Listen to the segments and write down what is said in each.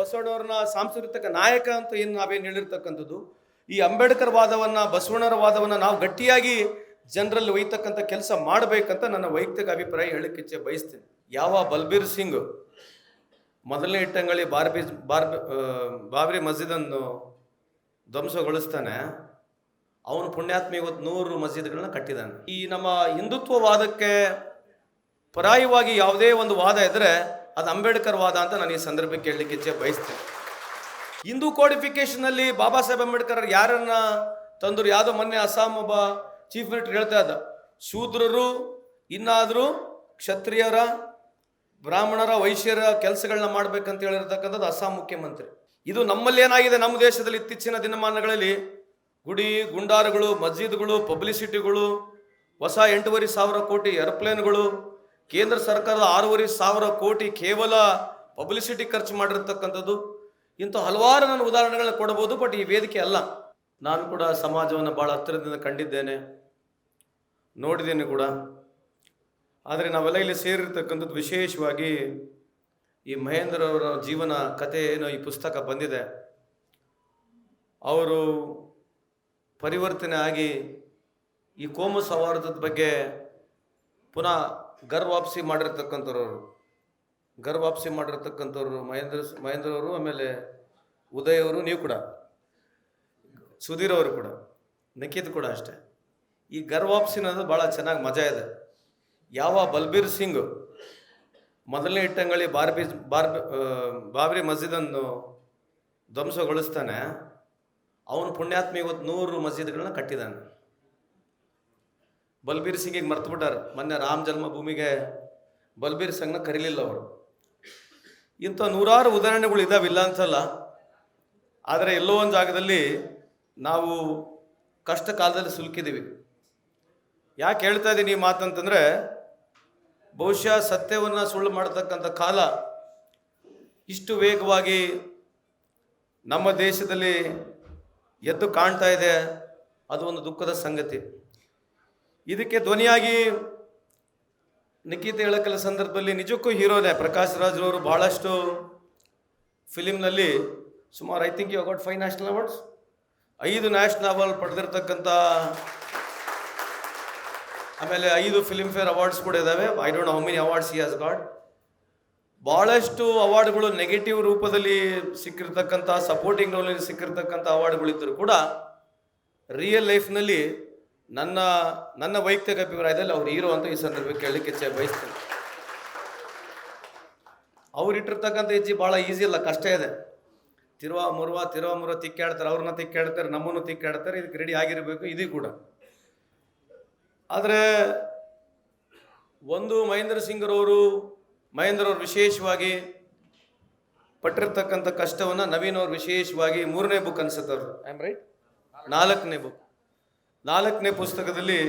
ಬಸವಣ್ಣವ್ರನ್ನ ಸಾಂಸ್ಕೃತಿಕ ನಾಯಕ ಅಂತ ಏನು ನಾವೇನು ಹೇಳಿರ್ತಕ್ಕಂಥದ್ದು ಈ ಅಂಬೇಡ್ಕರ್ ವಾದವನ್ನ ಬಸವಣ್ಣರ ವಾದವನ್ನ ನಾವು ಗಟ್ಟಿಯಾಗಿ ಜನರಲ್ಲಿ ಒಯ್ತಕ್ಕಂಥ ಕೆಲಸ ಮಾಡಬೇಕಂತ ನನ್ನ ವೈಯಕ್ತಿಕ ಅಭಿಪ್ರಾಯ ಹೇಳಕ್ಕೆ ಇಚ್ಛೆ ಬಯಸ್ತೀನಿ. ಯಾವ ಬಲ್ಬೀರ್ ಸಿಂಗ್ ಮೊದಲನೇ ಇಟ್ಟಂಗಳಿ ಬಾರ್ಬಿ ಆ, ಬಾಬ್ರಿ ಮಸ್ಜಿದನ್ನು ಧ್ವಂಸಗೊಳಿಸ್ತಾನೆ ಅವನು ಪುಣ್ಯಾತ್ಮ ಇವತ್ತು ನೂರು ಮಸ್ಜಿದ್ಗಳನ್ನ ಕಟ್ಟಿದ್ದಾನೆ. ಈ ನಮ್ಮ ಹಿಂದುತ್ವವಾದಕ್ಕೆ ಪರಾಯವಾಗಿ ಯಾವುದೇ ಒಂದು ವಾದ ಇದ್ರೆ ಅದು ಅಂಬೇಡ್ಕರ್ ವಾದ ಅಂತ ನಾನು ಈ ಸಂದರ್ಭಕ್ಕೆ ಹೇಳಲಿಕ್ಕೆ ಇಚ್ಛೆ ಬಯಸ್ತೇನೆ. ಹಿಂದೂ ಕೋಡಿಫಿಕೇಶನ್ ಅಲ್ಲಿ ಬಾಬಾ ಸಾಹೇಬ್ ಅಂಬೇಡ್ಕರ್ ಯಾರನ್ನ ತಂದರು? ಯಾವುದೋ ಮೊನ್ನೆ ಅಸ್ಸಾಂ ಒಬ್ಬ ಚೀಫ್ ಮಿನಿಸ್ಟರ್ ಹೇಳ್ತಾ ಇದ್ದ. ಶೂದ್ರರು, ಇನ್ನಾದರೂ ಕ್ಷತ್ರಿಯರ, ಬ್ರಾಹ್ಮಣರ, ವೈಶ್ಯರ ಕೆಲಸಗಳನ್ನ ಮಾಡ್ಬೇಕಂತ ಹೇಳಿರ್ತಕ್ಕಂಥದ್ದು ಅಸ್ಸಾಂ ಮುಖ್ಯಮಂತ್ರಿ. ಇದು ನಮ್ಮಲ್ಲಿ ಏನಾಗಿದೆ? ನಮ್ಮ ದೇಶದಲ್ಲಿ ಇತ್ತೀಚಿನ ದಿನಮಾನಗಳಲ್ಲಿ ಗುಡಿ, ಗುಂಡಾರುಗಳು, ಮಸ್ಜಿದ್ಗಳು ಪಬ್ಲಿಸಿಟಿಗಳು ಹೊಸ ಎಂಟೂವರೆ ಸಾವಿರ ಕೋಟಿ ಏರೋಪ್ಲೇನ್ಗಳು ಕೇಂದ್ರ ಸರ್ಕಾರದ ಆರೂವರೆ ಸಾವಿರ ಕೋಟಿ ಕೇವಲ ಪಬ್ಲಿಸಿಟಿ ಖರ್ಚು ಮಾಡಿರ್ತಕ್ಕಂಥದ್ದು. ಇಂಥ ಹಲವಾರು ನಾನು ಉದಾಹರಣೆಗಳನ್ನ ಕೊಡಬಹುದು ಬಟ್ ಈ ವೇದಿಕೆ ಅಲ್ಲ. ನಾನು ಕೂಡ ಸಮಾಜವನ್ನು ಭಾಳ ಹತ್ತಿರದಿಂದ ಕಂಡಿದ್ದೇನೆ. ನೋಡಿದ್ದೇನೆ ಕೂಡ. ಆದರೆ ನಾವೆಲ್ಲ ಇಲ್ಲಿ ಸೇರಿರ್ತಕ್ಕಂಥದ್ದು ವಿಶೇಷವಾಗಿ ಈ ಮಹೇಂದ್ರ ಅವರ ಜೀವನ ಕಥೆ ಏನೋ ಈ ಪುಸ್ತಕ ಬಂದಿದೆ. ಅವರು ಪರಿವರ್ತನೆ ಆಗಿ ಈ ಕೋಮು ಸೌಹಾರ್ದದ ಬಗ್ಗೆ ಪುನಃ ಗರ್ವಾಪ್ಸಿ ಮಾಡಿರ್ತಕ್ಕಂಥವ್ರು ಗರ್ವಾಪ್ಸಿ ಮಾಡಿರ್ತಕ್ಕಂಥವ್ರು ಮಹೇಂದ್ರ ಮಹೇಂದ್ರ ಅವರು ಆಮೇಲೆ ಉದಯ್ ಅವರು ನೀವು ಕೂಡ. ಸುಧೀರ್ ಅವರು ಕೂಡ. ನಿಖಿತ್ ಕೂಡ ಅಷ್ಟೇ. ಈ ಗರ್ವಾಪ್ಸಿ ಅನ್ನೋದು ಭಾಳ ಚೆನ್ನಾಗಿ ಮಜಾ ಇದೆ. ಯಾವ ಬಲ್ಬೀರ್ ಸಿಂಗ್ ಮೊದಲನೇ ಇಟ್ಟಂಗಳಿ ಬಾರ್ಬಿ ಬಾರ್ಬಿ ಬಾಬ್ರಿ ಮಸ್ಜಿದನ್ನು ಧ್ವಂಸಗೊಳಿಸ್ತಾನೆ, ಅವನು ಪುಣ್ಯಾತ್ಮ ಇವತ್ತು ನೂರು ಮಸ್ಜಿದ್ಗಳನ್ನ ಕಟ್ಟಿದ್ದಾನೆ. ಬಲ್ಬೀರ್ ಸಿಂಗಿಗೆ ಮರ್ತು ಬಿಟ್ಟಾರೆ. ಮೊನ್ನೆ ರಾಮ ಜನ್ಮಭೂಮಿಗೆ ಬಲ್ಬೀರ್ ಸಿಂಗ್ನ ಕರೀಲಿಲ್ಲ ಅವರು. ಇಂಥ ನೂರಾರು ಉದಾಹರಣೆಗಳು ಇದಾವೆ ಇಲ್ಲ ಅಂತಲ್ಲ. ಆದರೆ ಎಲ್ಲೋ ಒಂದು ಜಾಗದಲ್ಲಿ ನಾವು ಕಷ್ಟ ಕಾಲದಲ್ಲಿ ಸುಲ್ಕಿದ್ದೀವಿ ಯಾಕೆ ಹೇಳ್ತಾ ಇದ್ದೀನಿ ಈ ಮಾತಂತಂದರೆ, ಬಹುಶಃ ಸತ್ಯವನ್ನು ಸುಳ್ಳು ಮಾಡತಕ್ಕಂಥ ಕಾಲ ಇಷ್ಟು ವೇಗವಾಗಿ ನಮ್ಮ ದೇಶದಲ್ಲಿ ಎದ್ದು ಕಾಣ್ತಾ ಇದೆ. ಅದು ಒಂದು ದುಃಖದ ಸಂಗತಿ. ಇದಕ್ಕೆ ಧ್ವನಿಯಾಗಿ ನಿಖಿತ್ ಹೇಳಕಲ ಸಂದರ್ಭದಲ್ಲಿ ನಿಜಕ್ಕೂ ಹೀರೋನೇ ಪ್ರಕಾಶ್ ರಾಜ್ರವರು ಬಹಳಷ್ಟು ಫಿಲಿಮ್ನಲ್ಲಿ ಸುಮಾರು I think you about five national awards ಐದು ನ್ಯಾಷನಲ್ ಅವಾರ್ಡ್ ಪಡೆದಿರ್ತಕ್ಕಂಥ ಆಮೇಲೆ ಐದು ಫಿಲ್ಮ್ ಫೇರ್ ಅವಾರ್ಡ್ಸ್ ಕೂಡ ಇದ್ದಾವೆ I don't how many awards he has got ಭಾಳಷ್ಟು ಅವಾರ್ಡ್ಗಳು ನೆಗೆಟಿವ್ ರೂಪದಲ್ಲಿ ಸಿಕ್ಕಿರ್ತಕ್ಕಂಥ ಸಪೋರ್ಟಿಂಗ್ ರೋಲಲ್ಲಿ ಸಿಕ್ಕಿರ್ತಕ್ಕಂಥ ಅವಾರ್ಡ್ಗಳಿದ್ದರೂ ಕೂಡ ರಿಯಲ್ ಲೈಫ್ನಲ್ಲಿ ನನ್ನ ನನ್ನ ವೈಯಕ್ತಿಕ ಅಭಿಪ್ರಾಯದಲ್ಲಿ ಅವ್ರು ಹೀರೋ ಅಂತ ಈ ಸಂದರ್ಭಕ್ಕೆ ಕೇಳಲಿಕ್ಕೆ ಇಚ್ಛೆ ಬಯಸ್ತೇನೆ. ಅವ್ರು ಇಟ್ಟಿರ್ತಕ್ಕಂಥ ಹೆಜ್ಜೆ ಭಾಳ ಈಸಿ ಇಲ್ಲ ಕಷ್ಟ ಇದೆ. ತಿರುವ ಮುರುವ ತಿರುವ ಮುರುವ ತಿಕ್ಕಾಡ್ತಾರೆ ಅವ್ರನ್ನ ತಿಕ್ಕಾಡ್ತಾರೆ ನಮ್ಮನ್ನು ತಿಕ್ಕಾಡ್ತಾರೆ ಇದಕ್ಕೆ ರೆಡಿ ಆಗಿರಬೇಕು ಇದು ಕೂಡ. ಆದರೆ ಒಂದು ಮಹೇಂದ್ರ ಸಿಂಗ್ರವರು ಮಹೇಂದ್ರ ಅವರು ವಿಶೇಷವಾಗಿ ಪಟ್ಟಿರ್ತಕ್ಕಂಥ ಕಷ್ಟವನ್ನು ನವೀನ್ ಅವರು ವಿಶೇಷವಾಗಿ ಮೂರನೇ ಬುಕ್ ಅನ್ಸುತ್ತೆ ಅವರು ಐ ಆಮ್ ರೈಟ್ ನಾಲ್ಕನೇ ಬುಕ್ ನಾಲ್ಕನೇ ಪುಸ್ತಕದಲ್ಲಿ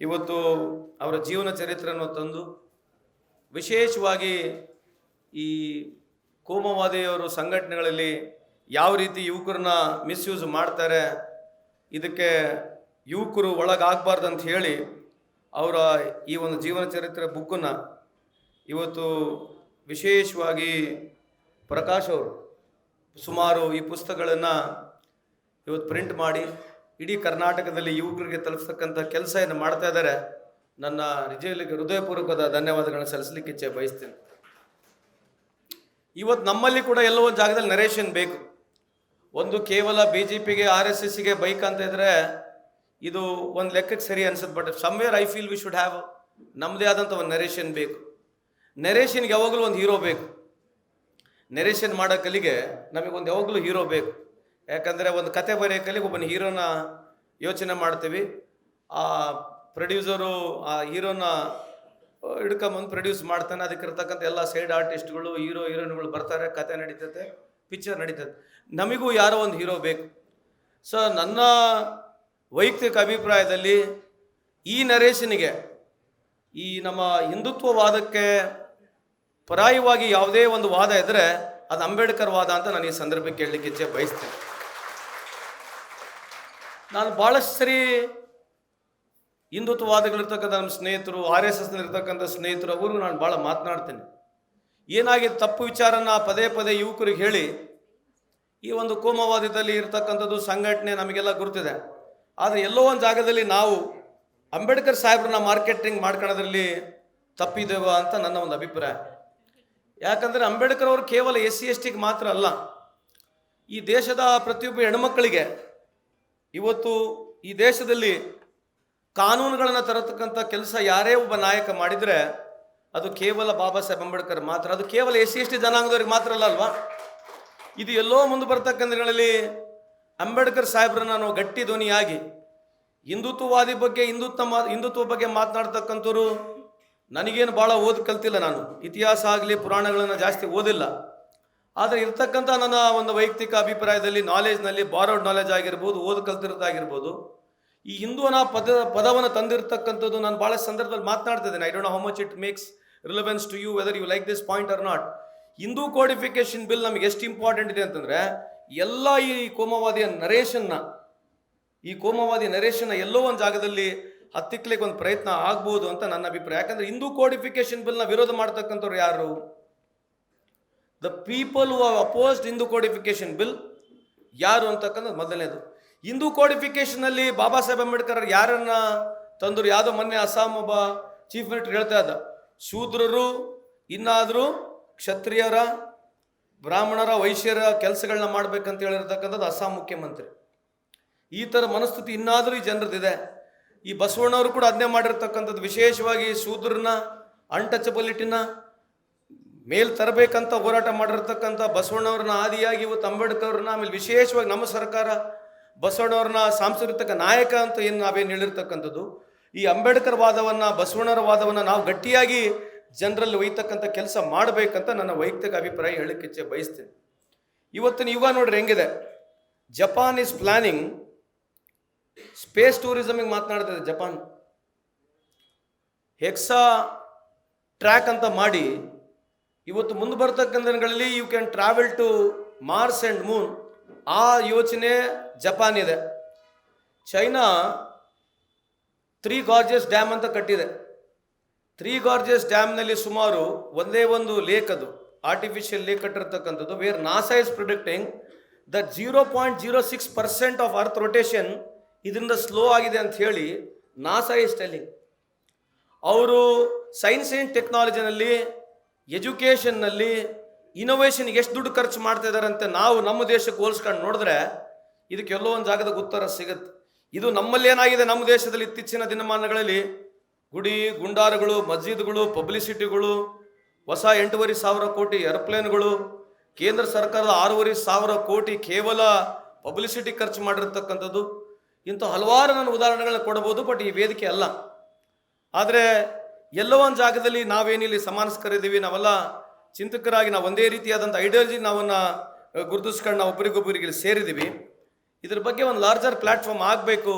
ಇವತ್ತು ಅವರ ಜೀವನ ಚರಿತ್ರೆಯನ್ನು ತಂದು ವಿಶೇಷವಾಗಿ ಈ ಕೋಮವಾದಿಯವರು ಸಂಘಟನೆಗಳಲ್ಲಿ ಯಾವ ರೀತಿ ಯುವಕರನ್ನ ಮಿಸ್ಯೂಸ್ ಮಾಡ್ತಾರೆ, ಇದಕ್ಕೆ ಯುವಕರು ಒಳಗಾಗಬಾರ್ದು ಅಂತ ಹೇಳಿ ಅವರ ಈ ಒಂದು ಜೀವನ ಚರಿತ್ರೆ ಬುಕ್ಕನ್ನು ಇವತ್ತು ವಿಶೇಷವಾಗಿ ಪ್ರಕಾಶ್ ಅವರು ಸುಮಾರು ಈ ಪುಸ್ತಕಗಳನ್ನು ಇವತ್ತು ಪ್ರಿಂಟ್ ಮಾಡಿ ಇಡೀ ಕರ್ನಾಟಕದಲ್ಲಿ ಯುವಕರಿಗೆ ತಲುಪಿಸ್ತಕ್ಕಂಥ ಕೆಲಸ ಏನು ಮಾಡ್ತಾ ಇದ್ದಾರೆ, ನನ್ನ ನಿಜಲಿಗೆ ಹೃದಯಪೂರ್ವಕದ ಧನ್ಯವಾದಗಳನ್ನು ಸಲ್ಲಿಸಲಿಕ್ಕೆ ಇಚ್ಛೆ ಬಯಸ್ತೀನಿ. ಇವತ್ತು ನಮ್ಮಲ್ಲಿ ಕೂಡ ಎಲ್ಲೋ ಜಾಗದಲ್ಲಿ ನರೇಶನ್ ಬೇಕು? ಒಂದು ಕೇವಲ ಬಿ ಜೆ ಪಿಗೆ ಆರ್ ಎಸ್ ಎಸ್ಗೆ ಬೈಕ್ ಅಂತ ಇದ್ರೆ ಇದು ಒಂದು ಲೆಕ್ಕಕ್ಕೆ ಸರಿ ಅನ್ಸುತ್ತೆ but somewhere I feel we should have ನಮ್ಮದೇ ಆದಂಥ ಒಂದು ನರೇಷನ್ ಬೇಕು? ನರೇಷನ್ಗೆ ಯಾವಾಗಲೂ ಒಂದು ಹೀರೋ ಬೇಕು. ನರೇಷನ್ ಮಾಡೋ ಕಲಿಗೆ ನಮಗೊಂದು ಯಾವಾಗಲೂ ಹೀರೋ ಬೇಕು. ಯಾಕಂದರೆ ಒಂದು ಕತೆ ಬರೆಯೋಕ್ಕಲ್ಲಿ ಒಬ್ಬನ ಹೀರೋನ ಯೋಚನೆ ಮಾಡ್ತೀವಿ. ಆ ಪ್ರೊಡ್ಯೂಸರು ಆ ಹೀರೋನ ಹಿಡ್ಕೊಂಬಂದು ಪ್ರೊಡ್ಯೂಸ್ ಮಾಡ್ತಾನೆ. ಅದಕ್ಕೆ ಇರ್ತಕ್ಕಂಥ ಎಲ್ಲ ಸೈಡ್ ಆರ್ಟಿಸ್ಟ್ಗಳು, ಹೀರೋ, ಹೀರೋಯಿನ್ಗಳು ಬರ್ತಾರೆ. ಕತೆ ನಡೀತದೆ ಪಿಕ್ಚರ್ ನಡೀತದೆ ನಮಗೂ ಯಾರೋ ಒಂದು ಹೀರೋ ಬೇಕು. ಸೊ, ನನ್ನ ವೈಯಕ್ತಿಕ ಅಭಿಪ್ರಾಯದಲ್ಲಿ ಈ ನರೇಶನಿಗೆ, ಈ ನಮ್ಮ ಹಿಂದುತ್ವವಾದಕ್ಕೆ ಪರಾಯವಾಗಿ ಯಾವುದೇ ಒಂದು ವಾದ ಇದ್ದರೆ ಅದು ಅಂಬೇಡ್ಕರ್ ವಾದ ಅಂತ ನಾನು ಈ ಸಂದರ್ಭಕ್ಕೆ ಹೇಳಲಿಕ್ಕೆ ಇಚ್ಛೆ ಬಯಸ್ತೇನೆ. ನಾನು ಭಾಳಷ್ಟು ಸರಿ ಹಿಂದುತ್ವವಾದಿಗಳಿರ್ತಕ್ಕಂಥ ನಮ್ಮ ಸ್ನೇಹಿತರು ಆರ್ ಎಸ್ ಎಸ್ನಲ್ಲಿರ್ತಕ್ಕಂಥ ಸ್ನೇಹಿತರು ಅವ್ರಿಗೂ ನಾನು ಭಾಳ ಮಾತನಾಡ್ತೇನೆ. ಏನಾಗಿದೆ ತಪ್ಪು ವಿಚಾರನ ಪದೇ ಪದೇ ಯುವಕರಿಗೆ ಹೇಳಿ, ಈ ಒಂದು ಕೋಮವಾದದಲ್ಲಿ ಇರತಕ್ಕಂಥದ್ದು ಸಂಘಟನೆ ನಮಗೆಲ್ಲ ಗುರುತಿದೆ. ಆದರೆ ಎಲ್ಲೋ ಒಂದು ಜಾಗದಲ್ಲಿ ನಾವು ಅಂಬೇಡ್ಕರ್ ಸಾಹೇಬ್ರನ್ನ ಮಾರ್ಕೆಟಿಂಗ್ ಮಾಡ್ಕೊಳ್ಳೋದ್ರಲ್ಲಿ ತಪ್ಪಿದ್ದೇವ ಅಂತ ನನ್ನ ಒಂದು ಅಭಿಪ್ರಾಯ. ಯಾಕಂದರೆ ಅಂಬೇಡ್ಕರ್ ಅವರು ಕೇವಲ ಎಸ್ ಸಿ ಎಸ್ ಟಿಗೆ ಮಾತ್ರ ಅಲ್ಲ, ಈ ದೇಶದ ಪ್ರತಿಯೊಬ್ಬ ಹೆಣ್ಮಕ್ಕಳಿಗೆ ಇವತ್ತು ಈ ದೇಶದಲ್ಲಿ ಕಾನೂನುಗಳನ್ನು ತರತಕ್ಕಂಥ ಕೆಲಸ ಯಾರೇ ಒಬ್ಬ ನಾಯಕ ಮಾಡಿದರೆ ಅದು ಕೇವಲ ಬಾಬಾ ಸಾಹೇಬ್ ಅಂಬೇಡ್ಕರ್ ಮಾತ್ರ. ಅದು ಕೇವಲ ಎಸ್ ಸಿ ಎಸ್ ಟಿ ಜನಾಂಗದವ್ರಿಗೆ ಮಾತ್ರ ಅಲ್ಲ ಅಲ್ವಾ? ಇದು ಎಲ್ಲೋ ಮುಂದೆ ಬರ್ತಕ್ಕಂಥಗಳಲ್ಲಿ ಅಂಬೇಡ್ಕರ್ ಸಾಹೇಬ್ರನ್ನ ನಾವು ಗಟ್ಟಿ ಧ್ವನಿಯಾಗಿ ಹಿಂದುತ್ವವಾದಿ ಬಗ್ಗೆ ಹಿಂದುತ್ವ ಮಾ ಹಿಂದುತ್ವ ಬಗ್ಗೆ ಮಾತನಾಡ್ತಕ್ಕಂಥವ್ರು ನನಗೇನು ಭಾಳ ಓದಿ ಕಲ್ತಿಲ್ಲ ನಾನು. ಇತಿಹಾಸ ಆಗಲಿ ಪುರಾಣಗಳನ್ನು ಜಾಸ್ತಿ ಓದಿಲ್ಲ. ಆದರೆ ಇರ್ತಕ್ಕಂಥ ನನ್ನ ಒಂದು ವೈಯಕ್ತಿಕ ಅಭಿಪ್ರಾಯದಲ್ಲಿ ನಾಲೆಜ್ನಲ್ಲಿ ಬಾರೋಡ್ ನಾಲೆಜ್ ಆಗಿರ್ಬೋದು, ಓದು ಕಲ್ತಿರೋದಾಗಿರ್ಬೋದು ಈ ಹಿಂದೂ ಅನ್ನೋ ಪದ, ಪದವನ್ನು ತಂದಿರತಕ್ಕಂಥದ್ದು ನಾನು ಭಾಳ ಸಂದರ್ಭದಲ್ಲಿ ಮಾತನಾಡ್ತಿದ್ದೇನೆ I don't how much it makes relevance to you whether you like this point or not Hindu codification bill ನಮಗೆ ಎಷ್ಟು ಇಂಪಾರ್ಟೆಂಟ್ ಇದೆ ಅಂತಂದರೆ, ಎಲ್ಲ ಈ ಕೋಮವಾದಿಯ ನರೇಶನ್ನ ಈ ಕೋಮವಾದಿ ನರೇಶನ್ನ ಎಲ್ಲೋ ಒಂದು ಜಾಗದಲ್ಲಿ ಹತ್ತಿಕ್ಲಿಕ್ಕೆ ಒಂದು ಪ್ರಯತ್ನ ಆಗ್ಬೋದು ಅಂತ ನನ್ನ ಅಭಿಪ್ರಾಯ. ಯಾಕಂದ್ರೆ ಹಿಂದೂ ಕೋಡಿಫಿಕೇಶನ್ ಬಿಲ್ನ ವಿರೋಧ ಮಾಡ್ತಕ್ಕಂಥವ್ರು ಯಾರು? The people who opposed Hindu codification bill ಯಾರು ಅಂತಕ್ಕಂಥದ್ದು ಮೊದಲನೇದು. ಹಿಂದೂ ಕೋಡಿಫಿಕೇಶನ್ ಅಲ್ಲಿ ಬಾಬಾ ಸಾಹೇಬ್ ಅಂಬೇಡ್ಕರ್ ಯಾರನ್ನ ತಂದರು? ಯಾವುದೋ ಮೊನ್ನೆ ಅಸ್ಸಾಂ ಒಬ್ಬ ಚೀಫ್ ಮಿನಿಸ್ಟರ್ ಹೇಳ್ತಾ ಇದ್ದ. ಶೂದ್ರರು, ಇನ್ನಾದರೂ ಕ್ಷತ್ರಿಯರ, ಬ್ರಾಹ್ಮಣರ, ವೈಶ್ಯರ ಕೆಲಸಗಳನ್ನ ಮಾಡ್ಬೇಕಂತ ಹೇಳಿರ್ತಕ್ಕಂಥದ್ದು ಅಸ್ಸಾಂ ಮುಖ್ಯಮಂತ್ರಿ. ಈ ಥರ ಮನಸ್ಥಿತಿ ಇನ್ನಾದರೂ ಈ ಜನರದಿದೆ ಈ ಬಸವಣ್ಣವರು ಕೂಡ ಅದನ್ನೇ ಮಾಡಿರ್ತಕ್ಕಂಥದ್ದು. ವಿಶೇಷವಾಗಿ ಶೂದ್ರನ ಅನ್ಟಚಬಿಲಿಟಿನ ಮೇಲ್ ತರಬೇಕಂತ ಹೋರಾಟ ಮಾಡಿರ್ತಕ್ಕಂಥ ಬಸವಣ್ಣವ್ರನ್ನ ಆದಿಯಾಗಿ ಇವತ್ತು ಅಂಬೇಡ್ಕರ್ನ ಆಮೇಲೆ ವಿಶೇಷವಾಗಿ ನಮ್ಮ ಸರ್ಕಾರ ಬಸವಣ್ಣವ್ರನ್ನ ಸಾಂಸ್ಕೃತಿಕ ನಾಯಕ ಅಂತ ಏನು ನಾವೇನು ಹೇಳಿರ್ತಕ್ಕಂಥದ್ದು. ಈ ಅಂಬೇಡ್ಕರ್ ವಾದವನ್ನು ಬಸವಣ್ಣರ ವಾದವನ್ನು ನಾವು ಗಟ್ಟಿಯಾಗಿ ಜನರಲ್ಲಿ ಒಯ್ತಕ್ಕಂಥ ಕೆಲಸ ಮಾಡಬೇಕಂತ ನನ್ನ ವೈಯಕ್ತಿಕ ಅಭಿಪ್ರಾಯ ಹೇಳಕ್ಕೆ ಬಯಸ್ತೇನೆ. ಇವತ್ತಿನ ಯುಗ ನೋಡ್ರಿ ಹೆಂಗಿದೆ. ಜಪಾನ್ ಇಸ್ ಪ್ಲಾನಿಂಗ್ ಸ್ಪೇಸ್ ಟೂರಿಸಮಿಗೆ ಮಾತನಾಡ್ತಿದೆ ಜಪಾನ್. ಹೆಕ್ಸಾ ಟ್ರ್ಯಾಕ್ ಅಂತ ಮಾಡಿ ಇವತ್ತು ಮುಂದೆ ಬರ್ತಕ್ಕಂಥ ದಿನಗಳಲ್ಲಿ you can travel to Mars and moon ಆ ಯೋಚನೆ ಜಪಾನ್ ಇದೆ. ಚೈನಾ ತ್ರೀ ಗಾರ್ಜಸ್ ಡ್ಯಾಮ್ ಅಂತ ಕಟ್ಟಿದೆ. ತ್ರೀ ಗಾರ್ಜಸ್ ಡ್ಯಾಮ್ನಲ್ಲಿ ಸುಮಾರು ಒಂದೇ ಒಂದು ಲೇಕ್ ಅದು. Artificial lake ಕಟ್ಟಿರ್ತಕ್ಕಂಥದ್ದು. Where NASA is predicting the zero point zero six percent of earth rotation ಇದರಿಂದ ಸ್ಲೋ ಆಗಿದೆ ಅಂತ ಹೇಳಿ ನಾಸಾ ಇಸ್ ಟೆಲ್ಲಿಂಗ್ ಅವರು ಸೈನ್ಸ್ ಆ್ಯಂಡ್ ಟೆಕ್ನಾಲಜಿನಲ್ಲಿ ಎಜುಕೇಷನ್ನಲ್ಲಿ ಇನೋವೇಷನ್ಗೆ ಎಷ್ಟು ದುಡ್ಡು ಖರ್ಚು ಮಾಡ್ತಾ ಅಂತ ನಾವು ನಮ್ಮ ದೇಶಕ್ಕೆ ಹೋಲಿಸ್ಕೊಂಡು ನೋಡಿದ್ರೆ ಇದಕ್ಕೆ ಎಲ್ಲೋ ಒಂದು ಜಾಗದ ಉತ್ತರ ಸಿಗುತ್ತೆ. ಇದು ನಮ್ಮಲ್ಲಿ ಏನಾಗಿದೆ? ನಮ್ಮ ದೇಶದಲ್ಲಿ ಇತ್ತೀಚಿನ ದಿನಮಾನಗಳಲ್ಲಿ ಗುಡಿ, ಗುಂಡಾರುಗಳು ಮಸ್ಜಿದ್ಗಳು ಪಬ್ಲಿಸಿಟಿಗಳು, ಹೊಸ ಎಂಟೂವರೆ ಸಾವಿರ ಕೋಟಿ ಏರೋಪ್ಲೇನ್ಗಳು, ಕೇಂದ್ರ ಸರ್ಕಾರದ ಆರೂವರೆ ಸಾವಿರ ಕೋಟಿ ಕೇವಲ ಪಬ್ಲಿಸಿಟಿ ಖರ್ಚು ಮಾಡಿರ್ತಕ್ಕಂಥದ್ದು. ಇಂಥ ಹಲವಾರು ನಾನು ಉದಾಹರಣೆಗಳನ್ನ ಕೊಡಬಹುದು ಬಟ್ ಈ ವೇದಿಕೆ ಅಲ್ಲ. ಆದರೆ ಎಲ್ಲೋ ಒಂದು ಜಾಗದಲ್ಲಿ ನಾವೇನಿಲ್ಲಿ ಸಮಾನಸ್ಕರಿದ್ದೀವಿ ನಾವೆಲ್ಲ ಚಿಂತಕರಾಗಿ ನಾವು ಒಂದೇ ರೀತಿಯಾದಂಥ ಐಡಿಯಾಲಜಿ ನಾವನ್ನು ಗುರುತಿಸ್ಕೊಂಡು ನಾವು ಒಬ್ಬರಿಗೊಬ್ಬರಿಗೆ ಸೇರಿದ್ದೀವಿ. ಇದ್ರ ಬಗ್ಗೆ ಒಂದು ಲಾರ್ಜರ್ ಪ್ಲ್ಯಾಟ್ಫಾರ್ಮ್ ಆಗಬೇಕು,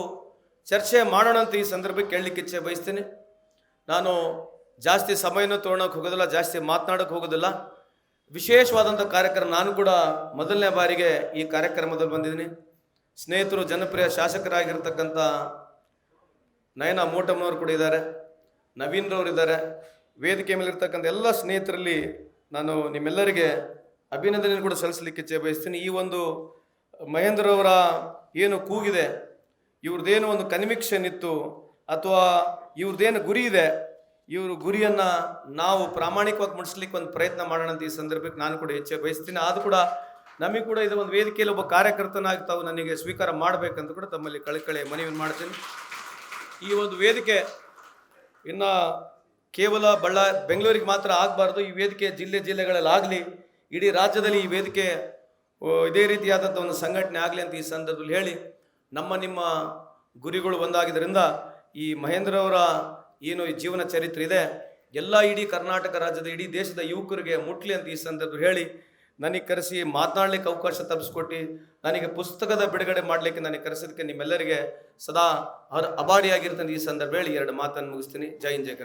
ಚರ್ಚೆ ಮಾಡೋಣ ಅಂತ ಈ ಸಂದರ್ಭಕ್ಕೆ ಕೇಳಲಿಕ್ಕೆ ಇಚ್ಛೆ ಬಯಸ್ತೇನೆ. ನಾನು ಜಾಸ್ತಿ ಸಮಯನ ತೊಗೊಳಕ್ಕೆ ಹೋಗೋದಿಲ್ಲ, ಜಾಸ್ತಿ ಮಾತನಾಡೋಕ್ಕೆ ಹೋಗೋದಿಲ್ಲ. ವಿಶೇಷವಾದಂಥ ಕಾರ್ಯಕ್ರಮ ನಾನು ಕೂಡ ಮೊದಲನೇ ಬಾರಿಗೆ ಈ ಕಾರ್ಯಕ್ರಮದಲ್ಲಿ ಬಂದಿದ್ದೀನಿ. ಸ್ನೇಹಿತರು, ಜನಪ್ರಿಯ ಶಾಸಕರಾಗಿರ್ತಕ್ಕಂಥ ನಯನ ಮೋಟಮ್ಮನವರು ಕೂಡ ಇದ್ದಾರೆ. ನವೀನ್ರವ್ರು ಇದ್ದಾರೆ ವೇದಿಕೆ ಮೇಲಿರ್ತಕ್ಕಂಥ ಎಲ್ಲ ಸ್ನೇಹಿತರಲ್ಲಿ ನಾನು ನಿಮ್ಮೆಲ್ಲರಿಗೆ ಅಭಿನಂದನೆ ಕೂಡ ಸಲ್ಲಿಸಲಿಕ್ಕೆ ಇಚ್ಛೆ ಬಯಸ್ತೀನಿ. ಈ ಒಂದು ಮಹೇಂದ್ರವರ ಏನು ಕೂಗಿದೆ, ಇವ್ರದ್ದೇನು ಒಂದು ಕನ್ವಿಕ್ಷನ್ ಇತ್ತು ಅಥವಾ ಇವ್ರದ್ದೇನು ಗುರಿ ಇದೆ, ಇವರು ಗುರಿಯನ್ನು ನಾವು ಪ್ರಾಮಾಣಿಕವಾಗಿ ಮುಡಿಸ್ಲಿಕ್ಕೆ ಒಂದು ಪ್ರಯತ್ನ ಮಾಡೋಣ ಅಂತ ಈ ಸಂದರ್ಭಕ್ಕೆ ನಾನು ಕೂಡ ಇಚ್ಛೆ ಬಯಸ್ತೀನಿ. ಆದರೂ ಕೂಡ ನಮಗೆ ಕೂಡ ಇದು ಒಂದು ವೇದಿಕೆಯಲ್ಲಿ ಒಬ್ಬ ಕಾರ್ಯಕರ್ತನಾಗಿ ತಾವು ನನಗೆ ಸ್ವೀಕಾರ ಮಾಡಬೇಕಂತ ಕೂಡ ತಮ್ಮಲ್ಲಿ ಕಳಕಳಿ ಮನವಿ ಮಾಡ್ತೀನಿ. ಈ ಒಂದು ವೇದಿಕೆ ಇನ್ನು ಕೇವಲ ಬಳ್ಳ ಬೆಂಗಳೂರಿಗೆ ಮಾತ್ರ ಆಗಬಾರ್ದು, ಈ ವೇದಿಕೆ ಜಿಲ್ಲೆ ಜಿಲ್ಲೆಗಳಲ್ಲಿ ಆಗಲಿ ಇಡೀ ರಾಜ್ಯದಲ್ಲಿ ಈ ವೇದಿಕೆ ಇದೇ ರೀತಿಯಾದಂಥ ಒಂದು ಸಂಘಟನೆ ಆಗಲಿ ಅಂತ ಈ ಸಂದರ್ಭದಲ್ಲಿ ಹೇಳಿ, ನಮ್ಮ ನಿಮ್ಮ ಗುರಿಗಳು ಒಂದಾಗಿದ್ದರಿಂದ ಈ ಮಹೇಂದ್ರವರ ಏನು ಈ ಜೀವನ ಚರಿತ್ರೆ ಇದೆ, ಎಲ್ಲ ಇಡೀ ಕರ್ನಾಟಕ ರಾಜ್ಯದ, ಇಡೀ ದೇಶದ ಯುವಕರಿಗೆ ಮುಟ್ಲಿ ಅಂತ ಈ ಸಂದರ್ಭದಲ್ಲಿ ಹೇಳಿ ನನಗೆ ಕರೆಸಿ ಮಾತನಾಡಲಿಕ್ಕೆ ಅವಕಾಶ ತಪ್ಪಿಸ್ಕೊಟ್ಟು, ನನಗೆ ಪುಸ್ತಕದ ಬಿಡುಗಡೆ ಮಾಡಲಿಕ್ಕೆ ನನಗೆ ಕರೆಸೋದಕ್ಕೆ ನಿಮ್ಮೆಲ್ಲರಿಗೆ ಸದಾ ಅವರ ಅಭಾರಿಯಾಗಿರ್ತಂತ ಈ ಸಂದರ್ಭ ಹೇಳಿ ಎರಡು ಮಾತನ್ನು ಮುಗಿಸ್ತೀನಿ. ಜೈ ಹಿಂದ್, ಜೈ